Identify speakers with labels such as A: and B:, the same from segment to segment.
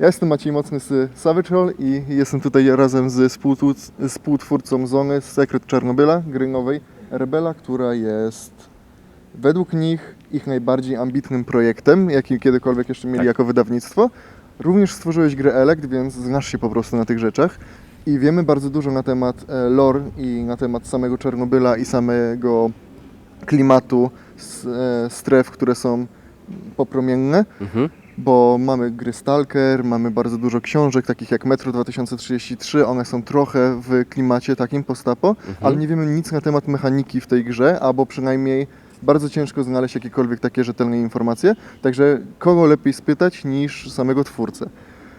A: Ja jestem Maciej Mocny z Savage Roll i jestem tutaj razem ze współtwórc- współtwórcą Zony Sekret Czarnobyla, gry nowej Rebela, która jest według nich ich najbardziej ambitnym projektem, jaki kiedykolwiek jeszcze mieli
B: Tak.
A: jako wydawnictwo. Również stworzyłeś grę Elect, więc znasz się po prostu na tych rzeczach i wiemy bardzo dużo na temat e, lore i na temat samego Czarnobyla i samego klimatu, e, stref, które są popromienne
B: Mhm.
A: Bo mamy gry Stalker, mamy bardzo dużo książek, takich jak Metro 2033, one są trochę w klimacie takim postapo,
B: Mhm.
A: ale nie wiemy nic na temat mechaniki w tej grze, albo przynajmniej bardzo ciężko znaleźć jakiekolwiek takie rzetelne informacje, także kogo lepiej spytać niż samego twórcę.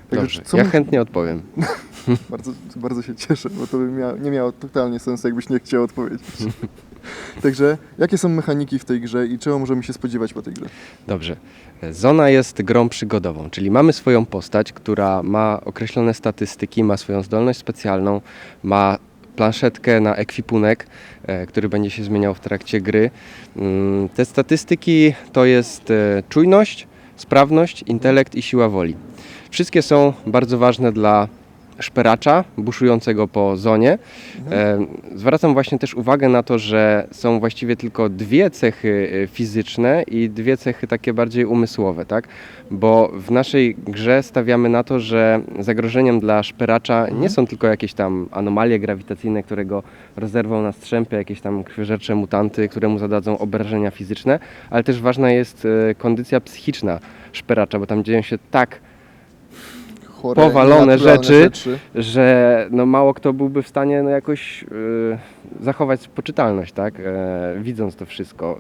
A: Także
B: Dobrze,
A: co
B: ja chętnie odpowiem.
A: bardzo, bardzo się cieszę, bo to by mia- nie miało totalnie sensu, jakbyś nie chciał odpowiedzieć. Także jakie są mechaniki w tej grze i czego możemy się spodziewać po tej grze?
B: Dobrze. Zona jest grą przygodową, czyli mamy swoją postać, która ma określone statystyki, ma swoją zdolność specjalną, ma planszetkę na ekwipunek, e, który będzie się zmieniał w trakcie gry. Mm, Te statystyki to jest e, czujność, sprawność, intelekt i siła woli. Wszystkie są bardzo ważne dla szperacza buszującego po zonie. E, Zwracam właśnie też uwagę na to, że są właściwie tylko dwie cechy e, fizyczne i dwie cechy takie bardziej umysłowe, tak? Bo w naszej grze stawiamy na to, że zagrożeniem dla szperacza nie są tylko jakieś tam anomalie grawitacyjne, które go rozerwą na strzępy, jakieś tam krwiożercze mutanty, które mu zadadzą obrażenia fizyczne, ale też ważna jest e, kondycja psychiczna szperacza, bo tam dzieją się tak
A: Chore,
B: Powalone
A: nienaturalne
B: rzeczy. że no mało kto byłby w stanie no jakoś e, zachować poczytalność, tak? E, widząc to wszystko.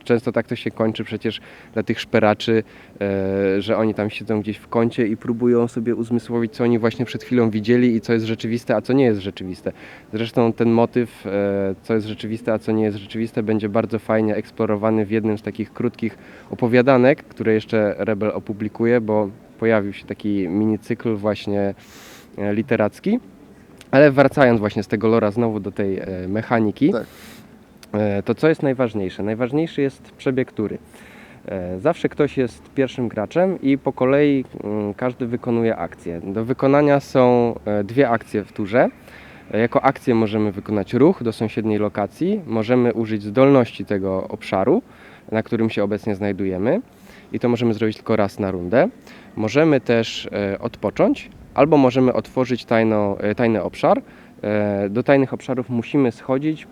B: E, często tak to się kończy przecież dla tych szperaczy, e, że oni tam siedzą gdzieś w kącie i próbują sobie uzmysłowić, co oni właśnie przed chwilą widzieli i co jest rzeczywiste, a co nie jest rzeczywiste. Zresztą ten motyw, co jest rzeczywiste, a co nie jest rzeczywiste, będzie bardzo fajnie eksplorowany w jednym z takich krótkich opowiadanek, które jeszcze Rebel opublikuje, bo pojawił się taki mini cykl właśnie e, literacki. Ale wracając właśnie z tego lora znowu do tej e, mechaniki,
A: Tak.
B: e, to co jest najważniejsze? Najważniejszy jest przebieg tury. Zawsze ktoś jest pierwszym graczem i po kolei mm, każdy wykonuje akcję. Do wykonania są dwie akcje w turze. Jako akcję możemy wykonać ruch do sąsiedniej lokacji, możemy użyć zdolności tego obszaru, na którym się obecnie znajdujemy i to możemy zrobić tylko raz na rundę. Możemy też e, odpocząć albo możemy otworzyć tajno, e, tajny obszar. E, Do tajnych obszarów musimy schodzić,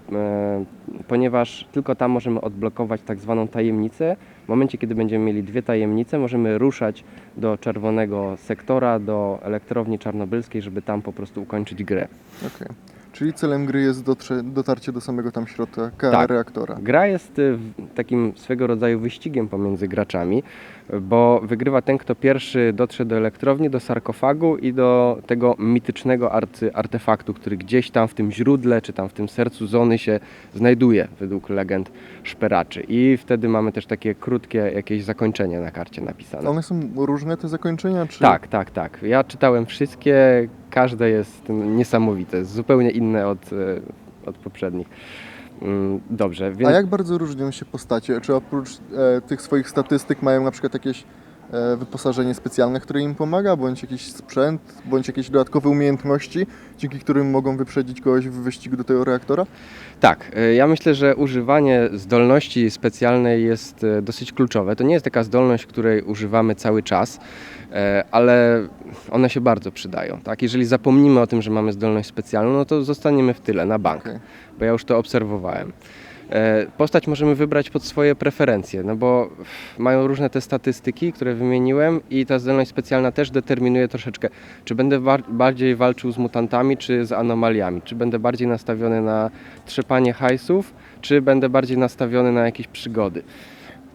B: ponieważ tylko tam możemy odblokować tak zwaną tajemnicę. W momencie, kiedy będziemy mieli dwie tajemnice, możemy ruszać do czerwonego sektora, do elektrowni czarnobylskiej, żeby tam po prostu ukończyć grę.
A: Okej. Czyli celem gry jest dotarcie do samego tam środka
B: Tak.
A: reaktora.
B: Gra jest takim swego rodzaju wyścigiem pomiędzy graczami, bo wygrywa ten, kto pierwszy dotrze do elektrowni, do sarkofagu i do tego mitycznego artefaktu, który gdzieś tam w tym źródle, czy tam w tym sercu zony się znajduje, według legend szperaczy. I wtedy mamy też takie krótkie jakieś zakończenie na karcie napisane.
A: One są różne te zakończenia? Czy...
B: Tak, tak, tak. Ja czytałem wszystkie, każde jest niesamowite, zupełnie inne od, e, od poprzednich. Dobrze, więc...
A: A jak bardzo różnią się postacie? Czy oprócz e, tych swoich statystyk mają na przykład jakieś wyposażenie specjalne, które im pomaga, bądź jakiś sprzęt, bądź jakieś dodatkowe umiejętności, dzięki którym mogą wyprzedzić kogoś w wyścigu do tego reaktora?
B: Tak, e, ja myślę, że używanie zdolności specjalnej jest e, dosyć kluczowe. To nie jest taka zdolność, której używamy cały czas, e, ale one się bardzo przydają. Tak? Jeżeli zapomnimy o tym, że mamy zdolność specjalną, no to zostaniemy w tyle, na bank,
A: Okej.
B: bo ja już to obserwowałem. E, Postać możemy wybrać pod swoje preferencje, no bo mają różne te statystyki, które wymieniłem i ta zdolność specjalna też determinuje troszeczkę, czy będę bardziej walczył z mutantami, czy z anomaliami, czy będę bardziej nastawiony na trzepanie hajsów, czy będę bardziej nastawiony na jakieś przygody.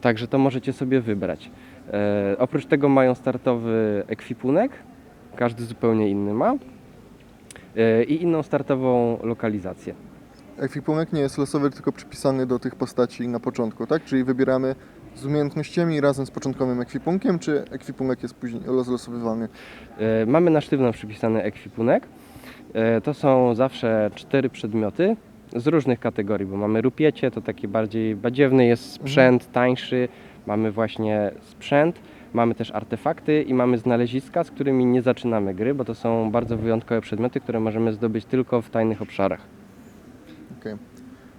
B: Także to możecie sobie wybrać. E, oprócz tego mają startowy ekwipunek, każdy zupełnie inny ma e, i inną startową lokalizację.
A: Ekwipunek nie jest losowy, tylko przypisany do tych postaci na początku, tak? Czyli wybieramy z umiejętnościami razem z początkowym ekwipunkiem, czy ekwipunek jest później rozlosowywany?
B: E, Mamy na sztywno przypisany ekwipunek. E, To są zawsze cztery przedmioty z różnych kategorii, bo mamy rupiecie, to taki bardziej badziewny jest sprzęt, tańszy. Mamy właśnie sprzęt, Mamy też artefakty i mamy znaleziska, z którymi nie zaczynamy gry, bo to są bardzo wyjątkowe przedmioty, które możemy zdobyć tylko w tajnych obszarach.
A: Okej.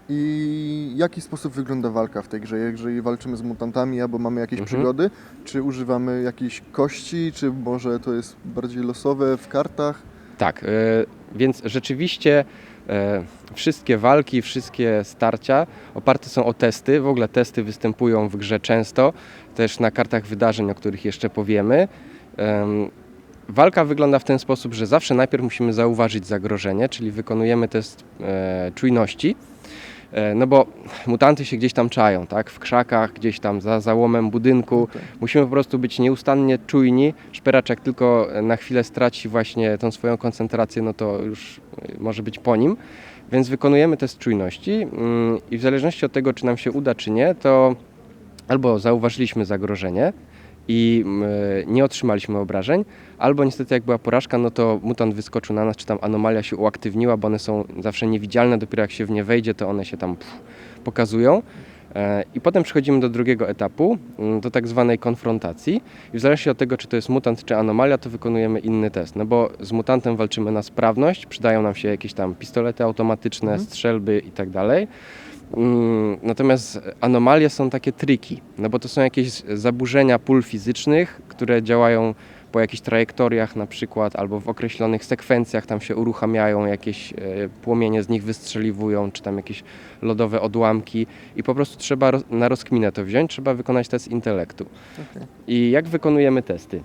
A: I jaki sposób wygląda walka w tej grze? Jeżeli walczymy z mutantami albo mamy jakieś
B: Mhm.
A: przygody, czy używamy jakichś kości, czy może to jest bardziej losowe w kartach?
B: Tak, e, więc rzeczywiście e, wszystkie walki, wszystkie starcia oparte są o testy. W ogóle testy występują w grze często, też na kartach wydarzeń, o których jeszcze powiemy. Walka wygląda w ten sposób, że zawsze najpierw musimy zauważyć zagrożenie, czyli wykonujemy test e, czujności. E, No bo mutanty się gdzieś tam czają, tak? W krzakach, gdzieś tam za załomem budynku.
A: Okej.
B: Musimy po prostu być nieustannie czujni. Szperacz jak tylko na chwilę straci właśnie tą swoją koncentrację, no to już y, może być po nim. Więc wykonujemy test czujności mm, i w zależności od tego, czy nam się uda, czy nie, to albo zauważyliśmy zagrożenie i mm, nie otrzymaliśmy obrażeń, albo niestety jak była porażka, no to mutant wyskoczył na nas, czy tam anomalia się uaktywniła, bo one są zawsze niewidzialne, dopiero jak się w nie wejdzie, to one się tam pff, pokazują. E, I potem przechodzimy do drugiego etapu, mm, do tak zwanej konfrontacji. I w zależności od tego, czy to jest mutant, czy anomalia, to wykonujemy inny test. No bo z mutantem walczymy na sprawność, przydają nam się jakieś tam pistolety automatyczne,
A: Mhm.
B: strzelby i tak Natomiast anomalie są takie triki, no bo to są jakieś zaburzenia pól fizycznych, które działają po jakichś trajektoriach na przykład, albo w określonych sekwencjach tam się uruchamiają, jakieś e, płomienie z nich wystrzeliwują, czy tam jakieś lodowe odłamki i po prostu trzeba na rozkminę to wziąć, trzeba wykonać test intelektu.
A: Okej.
B: I jak wykonujemy testy?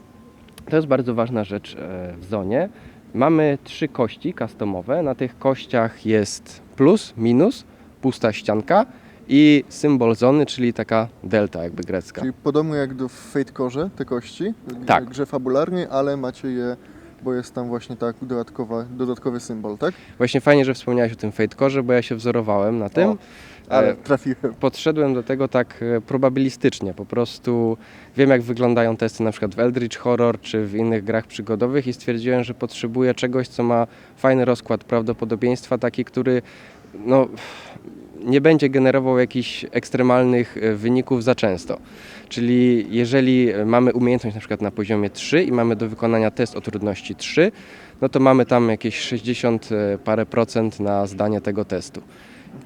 B: To jest bardzo ważna rzecz e, w zonie. Mamy trzy kości customowe. Na tych kościach jest plus, minus, pusta ścianka i symbol zony, czyli taka delta jakby grecka.
A: Czyli podobno jak do Fate Core, te kości,
B: Tak.
A: grze fabularnej, ale macie je, bo jest tam właśnie tak dodatkowa, dodatkowy symbol, tak?
B: Właśnie fajnie, że wspomniałeś o tym Fate Core, bo ja się wzorowałem na tym.
A: O, ale
B: E,
A: trafiłem.
B: podszedłem do tego tak e, probabilistycznie. Po prostu wiem, jak wyglądają testy na przykład w Eldritch Horror czy w innych grach przygodowych i stwierdziłem, że potrzebuję czegoś, co ma fajny rozkład prawdopodobieństwa, taki, który no, nie będzie generował jakichś ekstremalnych e, wyników za często. Czyli jeżeli mamy umiejętność na przykład na poziomie 3 i mamy do wykonania test o trudności 3, no to mamy tam jakieś 60 parę procent na zdanie tego testu.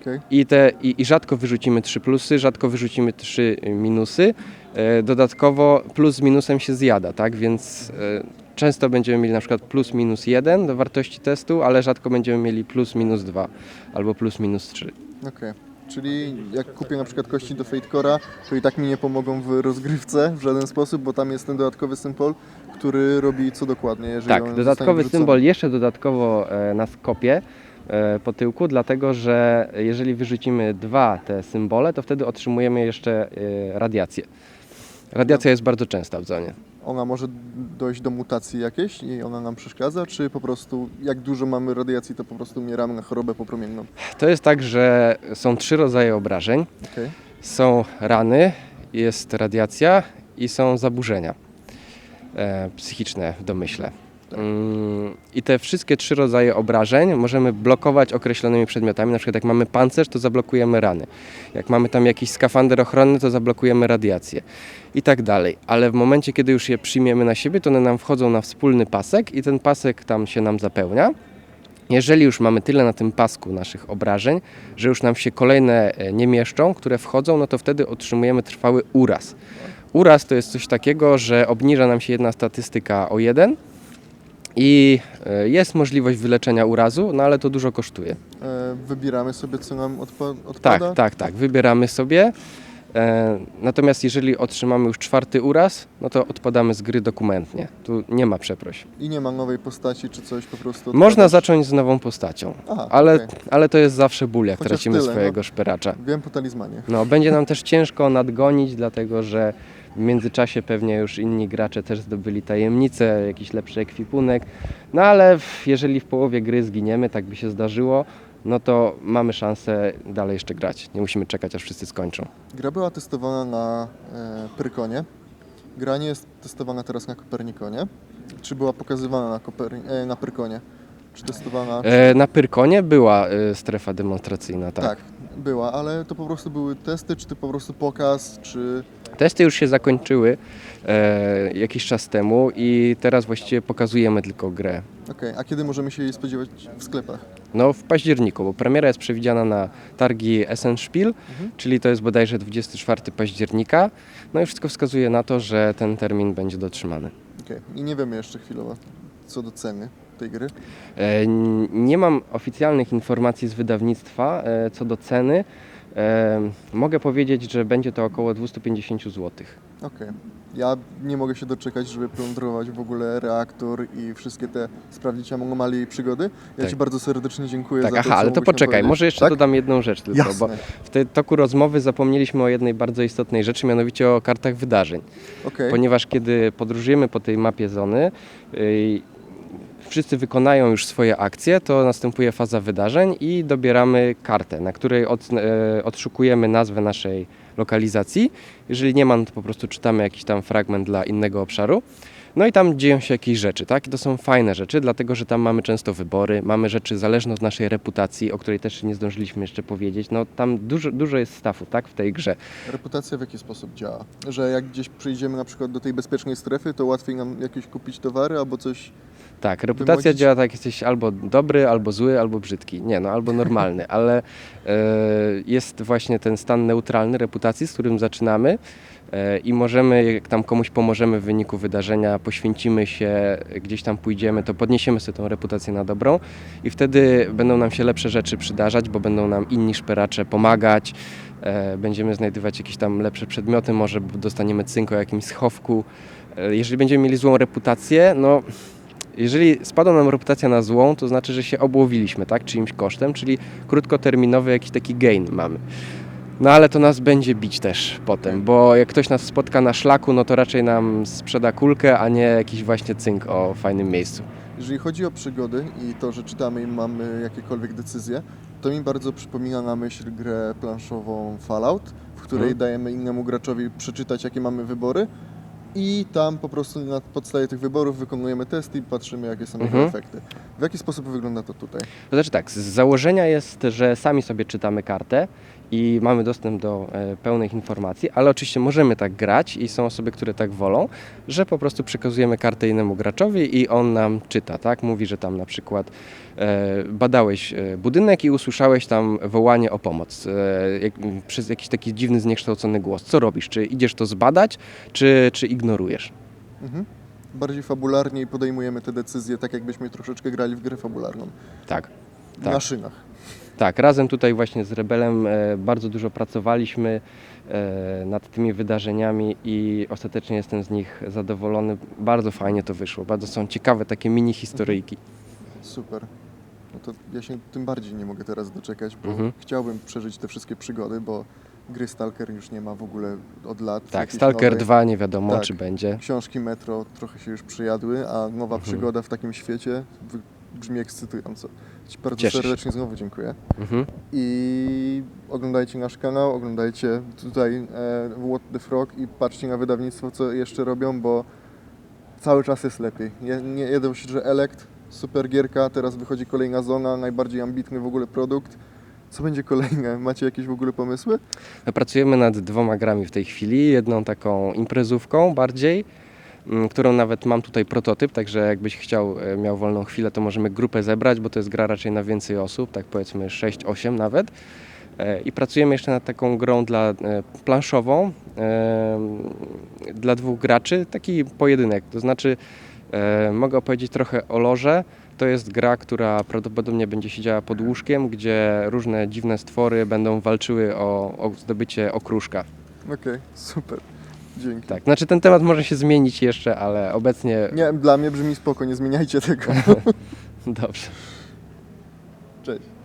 A: Okej.
B: I, te, i, I rzadko wyrzucimy trzy plusy, rzadko wyrzucimy trzy minusy. E, Dodatkowo plus z minusem się zjada, tak? Więc e, często będziemy mieli na przykład plus minus jeden do wartości testu, ale rzadko będziemy mieli plus minus dwa albo plus minus trzy.
A: Okej. Czyli jak kupię na przykład kości do Fate Core'a, to i tak mi nie pomogą w rozgrywce w żaden sposób, bo tam jest ten dodatkowy symbol, który robi co dokładnie, jeżeli
B: Tak, dodatkowy symbol jeszcze dodatkowo e, nas kopie e, po tyłku, dlatego że jeżeli wyrzucimy dwa te symbole, to wtedy otrzymujemy jeszcze e, radiację. Radiacja jest bardzo częsta w zonie.
A: Ona może dojść do mutacji jakiejś i ona nam przeszkadza, czy po prostu jak dużo mamy radiacji, to po prostu umieramy na chorobę popromienną?
B: To jest tak, że są trzy rodzaje obrażeń.
A: Okej.
B: Są rany, jest radiacja i są zaburzenia e, psychiczne w domyśle. Mm, I te wszystkie trzy rodzaje obrażeń możemy blokować określonymi przedmiotami. Na przykład jak mamy pancerz, to zablokujemy rany. Jak mamy tam jakiś skafander ochronny, to zablokujemy radiację. I tak dalej. Ale w momencie, kiedy już je przyjmiemy na siebie, to one nam wchodzą na wspólny pasek i ten pasek tam się nam zapełnia. Jeżeli już mamy tyle na tym pasku naszych obrażeń, że już nam się kolejne e, nie mieszczą, które wchodzą, no to wtedy otrzymujemy trwały uraz. Uraz to jest coś takiego, że obniża nam się jedna statystyka o jeden i e, jest możliwość wyleczenia urazu, no ale to dużo kosztuje.
A: E, Wybieramy sobie, co nam odpa-
B: Tak,
A: odpada?
B: tak, tak. Wybieramy sobie. E, natomiast jeżeli otrzymamy już czwarty uraz, no to odpadamy z gry dokumentnie. Tu nie ma przeproś.
A: I nie ma nowej postaci, czy coś po prostu...
B: Można zacząć z nową postacią,
A: Aha,
B: ale,
A: okej.
B: ale to jest zawsze ból, jak
A: Chociaż
B: tracimy
A: tyle, no.
B: swojego szperacza.
A: Wiem po talizmanie.
B: No, będzie nam też ciężko nadgonić, dlatego że w międzyczasie pewnie już inni gracze też zdobyli tajemnicę, jakiś lepszy ekwipunek. No ale jeżeli w połowie gry zginiemy, tak by się zdarzyło, no to mamy szansę dalej jeszcze grać. Nie musimy czekać, aż wszyscy skończą.
A: Gra była testowana na e, Prykonie. Gra nie jest testowana teraz na Kopernikonie. Czy była pokazywana na, Koperni- e, na Prykonie? Czy testowana...
B: E, na Pyrkonie była e, strefa demonstracyjna, tak.
A: tak. Była, ale to po prostu były testy, czy to po prostu pokaz, czy...
B: Testy już się zakończyły e, jakiś czas temu i teraz właściwie pokazujemy tylko grę.
A: Okej, a kiedy możemy się jej spodziewać w sklepach?
B: No w październiku, bo premiera jest przewidziana na targi Essenspiel,
A: Mhm.
B: czyli to jest bodajże 24 października. No i wszystko wskazuje na to, że ten termin będzie dotrzymany.
A: Okej, i nie wiemy jeszcze chwilowo co do ceny tej gry.
B: E, Nie mam oficjalnych informacji z wydawnictwa e, co do ceny. E, Mogę powiedzieć, że będzie to około 250 zł.
A: Okej. Ja nie mogę się doczekać, żeby plądrować w ogóle reaktor i wszystkie te sprawdzić anomalie i przygody. Ja
B: Tak.
A: Ci bardzo serdecznie dziękuję
B: Tak,
A: za to,
B: aha, ale to poczekaj, może jeszcze
A: tak?
B: dodam jedną rzecz tylko,
A: Jasne.
B: bo w toku rozmowy zapomnieliśmy o jednej bardzo istotnej rzeczy, mianowicie o kartach wydarzeń.
A: Okej,
B: Ponieważ kiedy podróżujemy po tej mapie zony, yy, wszyscy wykonają już swoje akcje, to następuje faza wydarzeń i dobieramy kartę, na której od, e, odszukujemy nazwę naszej lokalizacji. Jeżeli nie ma, no to po prostu czytamy jakiś tam fragment dla innego obszaru. No i tam dzieją się jakieś rzeczy, tak? I to są fajne rzeczy, dlatego że tam mamy często wybory, mamy rzeczy zależne od naszej reputacji, o której też nie zdążyliśmy jeszcze powiedzieć. No tam dużo, dużo jest stafu, tak, w tej grze.
A: reputacja w jaki sposób działa? Że jak gdzieś przyjdziemy na przykład do tej bezpiecznej strefy, to łatwiej nam jakieś kupić towary albo coś...
B: Tak, reputacja
A: Wywodzić-
B: działa tak, jesteś albo dobry, albo zły, albo brzydki. Nie, no albo normalny, ale e, jest właśnie ten stan neutralny reputacji, z którym zaczynamy e, i możemy, jak tam komuś pomożemy w wyniku wydarzenia, poświęcimy się, gdzieś tam pójdziemy, to podniesiemy sobie tą reputację na dobrą i wtedy będą nam się lepsze rzeczy przydarzać, bo będą nam inni szperacze pomagać, e, będziemy znajdywać jakieś tam lepsze przedmioty, może dostaniemy cynk o jakimś schowku. E, Jeżeli będziemy mieli złą reputację, no jeżeli spada nam reputacja na złą, to znaczy, że się obłowiliśmy, tak, czyimś kosztem, czyli krótkoterminowy jakiś taki gain mamy. No ale to nas będzie bić też potem, bo jak ktoś nas spotka na szlaku, no to raczej nam sprzeda kulkę, a nie jakiś właśnie cynk o fajnym miejscu.
A: Jeżeli chodzi o przygody i to, że czytamy i mamy jakiekolwiek decyzje, to mi bardzo przypomina na myśl grę planszową Fallout, w której
B: Mhm.
A: dajemy innemu graczowi przeczytać, jakie mamy wybory i tam po prostu na podstawie tych wyborów wykonujemy testy i patrzymy, jakie są
B: Mhm.
A: efekty. W jaki sposób wygląda to tutaj?
B: To znaczy tak, z założenia jest, że sami sobie czytamy kartę i mamy dostęp do e, pełnych informacji, ale oczywiście możemy tak grać i są osoby, które tak wolą, że po prostu przekazujemy kartę innemu graczowi i on nam czyta, tak? Mówi, że tam na przykład e, badałeś e, budynek i usłyszałeś tam wołanie o pomoc przez jakiś taki dziwny, zniekształcony głos. Co robisz? Czy idziesz to zbadać, czy, czy ignorujesz?
A: Mhm. Bardziej fabularnie i podejmujemy te decyzje tak, jakbyśmy troszeczkę grali w grę fabularną.
B: Tak. Tak.
A: maszynach.
B: Tak, razem tutaj właśnie z Rebelem e, bardzo dużo pracowaliśmy e, nad tymi wydarzeniami i ostatecznie jestem z nich zadowolony. Bardzo fajnie to wyszło, bardzo są ciekawe takie mini historyjki.
A: Super. No to ja się tym bardziej nie mogę teraz doczekać, bo
B: Mhm.
A: chciałbym przeżyć te wszystkie przygody, bo gry Stalker już nie ma w ogóle od lat.
B: Tak, Stalker
A: nowej.
B: 2 nie wiadomo
A: Tak.
B: czy będzie.
A: Książki Metro trochę się już przyjadły, a nowa
B: Mhm.
A: przygoda w takim świecie brzmi ekscytująco. Ci bardzo
B: Cieszę
A: serdecznie znowu dziękuję.
B: Mhm.
A: I oglądajcie nasz kanał, oglądajcie tutaj e, What the Frog i patrzcie na wydawnictwo, co jeszcze robią, bo cały czas jest lepiej. Je, nie jedą się, że Elect, super gierka, teraz wychodzi kolejna zona, najbardziej ambitny w ogóle produkt. Co będzie kolejne? Macie jakieś w ogóle pomysły?
B: No, Pracujemy nad dwoma grami w tej chwili. Jedną taką imprezówką bardziej, którą nawet mam tutaj prototyp, także jakbyś chciał, e, miał wolną chwilę, to możemy grupę zebrać, bo to jest gra raczej na więcej osób, tak powiedzmy 6-8 nawet. E, I pracujemy jeszcze nad taką grą dla e, planszową dla dwóch graczy, taki pojedynek. To znaczy, mogę opowiedzieć trochę o lorze. To jest gra, która prawdopodobnie będzie siedziała pod łóżkiem, gdzie różne dziwne stwory będą walczyły o, o zdobycie okruszka.
A: Okej, super. Dzięki.
B: Tak, znaczy ten temat może się zmienić jeszcze, ale obecnie
A: Nie, dla mnie brzmi spoko, nie zmieniajcie tego.
B: dobrze.
A: Cześć.